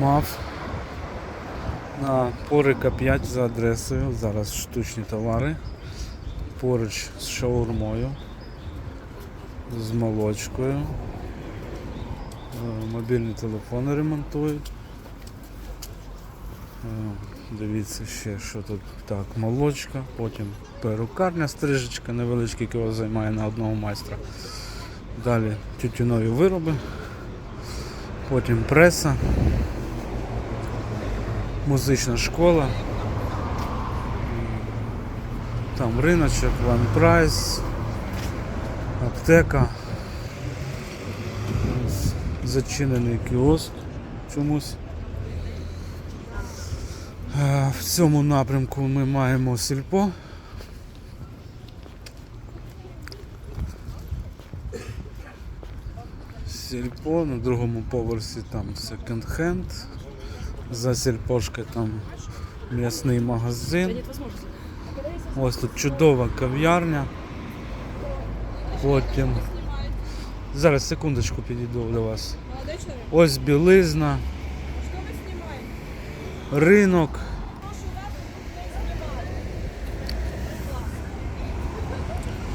мав на Порика 5 за адресою. Зараз штучні товари. Поруч з шаурмою, з молочкою. Е, Мобільні телефони ремонтують. Е, Дивіться ще, що тут так, молочка, потім перукарня, стрижечка, невеличкий кіло займає на одного майстра. Далі тютюнові вироби, потім преса, музична школа, там риночок, Price, аптека, зачинений кіоск чомусь. Е, В цьому напрямку ми маємо сільпо. Сільпо, на другому поверсі там секонд-хенд. За сільпошкою там м'ясний магазин. Ось тут чудова кав'ярня. Потім. Зараз секундочку підійду до вас. Ось білизна. Ринок,